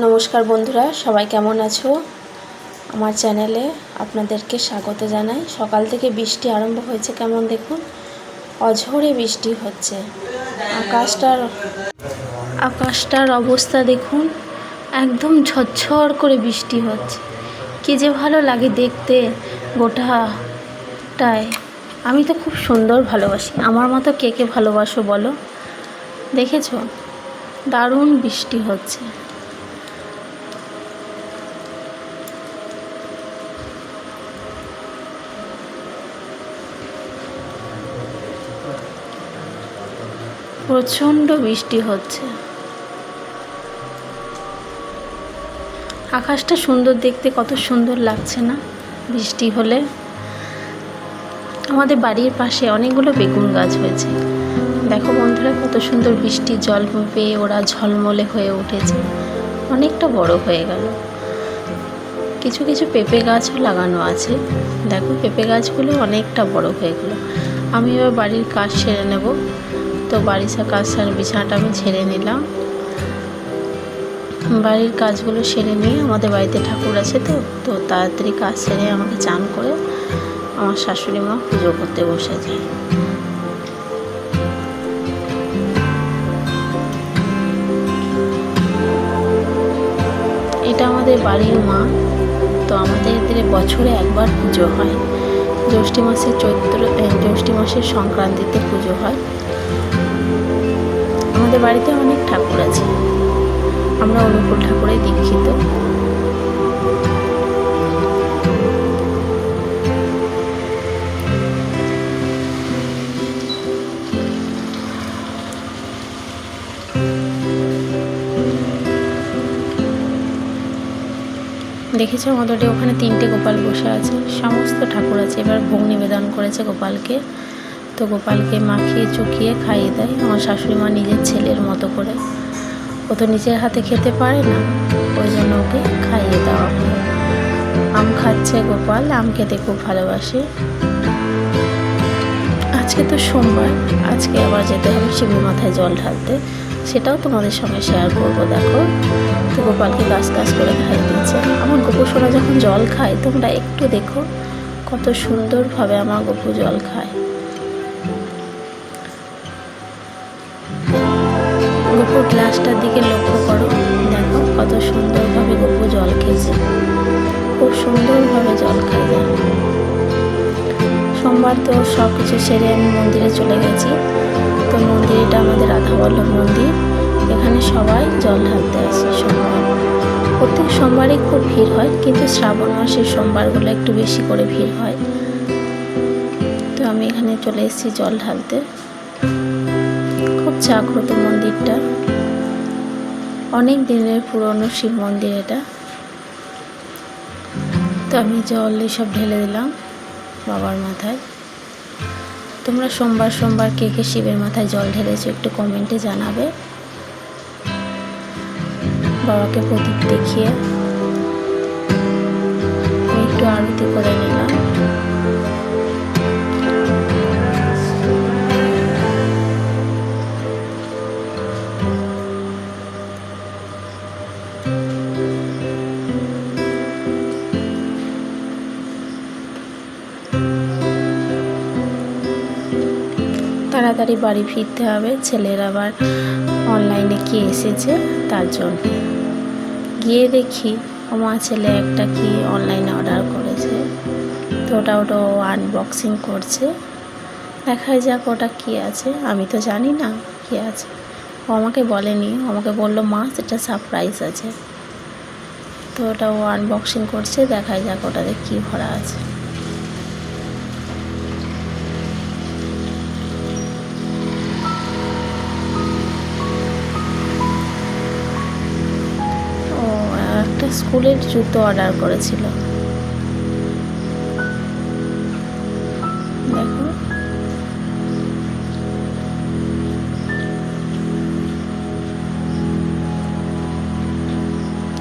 নমস্কার বন্ধুরা, সবাই কেমন আছো? আমার চ্যানেলে আপনাদেরকে স্বাগত জানাই। সকাল থেকে বৃষ্টি আরম্ভ হয়েছে কেমন দেখুন? অঝরে বৃষ্টি হচ্ছে। আকাশটার আকাশটার অবস্থা দেখুন, একদম ঝরঝর করে বৃষ্টি হচ্ছে। কী যে ভালো লাগে দেখতে গোটাটায়। আমি তো খুব সুন্দর ভালোবাসি। আমার মতো কে কে ভালোবাসো বলো? দেখেছ? দারুণ বৃষ্টি হচ্ছে। প্রচণ্ড বৃষ্টি হচ্ছে। আকাশটা সুন্দর দেখতে কত সুন্দর লাগছে না বৃষ্টি হলে। আমাদের বাড়ির পাশে অনেকগুলো বেগুন গাছ হয়েছে। দেখো বন্ধুরা, কত সুন্দর বৃষ্টির জল পেয়ে ওরা ঝলমলে হয়ে উঠেছে। অনেকটা বড় হয়ে গেল। কিছু কিছু পেঁপে গাছও লাগানো আছে। দেখো পেঁপে গাছগুলো অনেকটা বড় হয়ে গেল। আমি এবার বাড়ির কাজ সেরে নেব। তো বাড়ির কাজ সার বিছানাটা আমি ছেড়ে নিলাম। বাড়ির কাজগুলো সেরে নিয়ে আমাদের বাড়িতে ঠাকুর আছে তো তো তাড়াতাড়ি কাজ সেরে আমাকে চান করে আমার শাশুড়ি মা পুজো করতে বসে যায়। এটা আমাদের বাড়ির মা, তো আমাদের এদের বছরে একবার পুজো হয়। জ্যৈষ্ঠী মাসের চৈত্র জ্যৈষ্ঠী মাসের সংক্রান্তিতে পুজো হয়। আমাদের বাড়িতে অনেক ঠাকুর আছে। আমরা অনুকূল ঠাকুরে দীক্ষিত। দেখেছ আমাদের ওখানে তিনটে গোপাল বসে আছে। সমস্ত ঠাকুর আছে। এবার ভোগ নিবেদন করেছে গোপালকে। তো গোপালকে মাখিয়ে চুকিয়ে খাইয়ে দেয়। আমার শাশুড়ি মা নিজের ছেলের মতো করে। ও তো নিজের হাতে খেতে পারে না। ওই জন্য ওকে খাইয়ে দেওয়া হয়। আম খাচ্ছে গোপাল, আম খেতে খুব ভালোবাসে। আজকে তো সোমবার, আজকে আবার যেতে হবে শিবের মাথায় জল ঢালতে। সেটাও তোমাদের সঙ্গে শেয়ার করব, দেখো। তো গোপালকে গাছ গাছ করে খাইয়ে দিচ্ছে আমার গোপু সোনা যখন জল খায়, তোমরা একটু দেখো কত সুন্দরভাবে আমার গপু জল খায়। গপুর গ্লাসটার দিকে লক্ষ্য করো। দেখো কত সুন্দরভাবে গপু জল খেয়েছে। খুব সুন্দরভাবে জল খায় দেখো সোমবার তো সব কিছু সেরে আমি মন্দিরে চলে গেছি। তো মন্দির এটা আমাদের রাধাবল্লভ মন্দির। এখানে সবাই জল ঢালতে আসে সোমবার। প্রত্যেক সোমবারই খুব ভিড় হয়, কিন্তু শ্রাবণ মাসের সোমবারগুলো একটু বেশি করে ভিড় হয়। তো আমি এখানে চলে এসেছি জল ঢালতে। জাগ্রত মন্দিরটা। অনেক দিনের পুরনো শিব মন্দির এটা। তো আমি জল এসব ঢেলে দিলাম বাবার মাথায়। তোমরা সোমবার সোমবার কে কে শিবের মাথায় জল ঢেলেছো একটু কমেন্টে জানাবে। বাবাকে প্রদীপ দেখিয়ে একটু আরতি করে নিলাম। তাড়াতাড়ি বাড়ি ফিরতে হবে। ছেলের আবার অনলাইনে কি এসেছে তার জন্য। গিয়ে দেখি আমার ছেলে একটা কি অনলাইনে অর্ডার করেছে। তো ওটা ওটা ও আনবক্সিং করছে। দেখা যাক ওটা কী আছে। আমি তো জানি না কী আছে। ও আমাকে বলেনি। আমাকে বলল, মা, সেটা সারপ্রাইজ আছে। তো ওটা ও আনবক্সিং করছে। দেখা যাক ওটাতে কী ভরা আছে। স্কুলের জুতো অর্ডার করেছিল।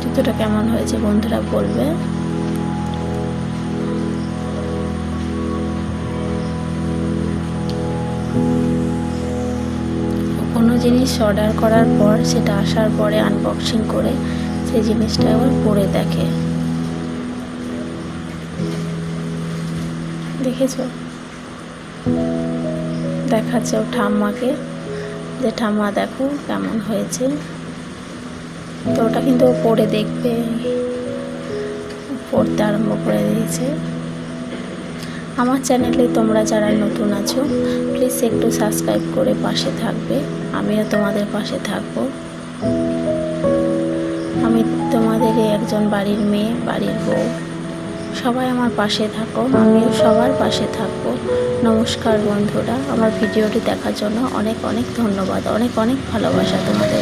জুতোটা কেমন হয়েছে বন্ধুরা বলবে। কোনো জিনিস অর্ডার করার পর সেটা আসার পরে আনবক্সিং করে সেই জিনিসটা আবার পরে দেখে। দেখেছ? দেখাচ্ছে ও ঠাম্মাকে যে, ঠাম্মা, দেখো কেমন হয়েছে। তো ওটা কিন্তু ও পরে দেখবে। পড়তে আরম্ভ করে দিয়েছে। আমার চ্যানেলে তোমরা যারা নতুন আছো প্লিজ একটু সাবস্ক্রাইব করে পাশে থাকবে। আমিও তোমাদের পাশে থাকব। তোমাদেরই একজন বাড়ির মেয়ে, বাড়ির বউ। সবাই আমার পাশে থাকো, আমিও সবার পাশে থাকব। নমস্কার বন্ধুরা, আমার ভিডিওটি দেখার জন্য অনেক অনেক ধন্যবাদ, অনেক অনেক ভালোবাসা তোমাদের।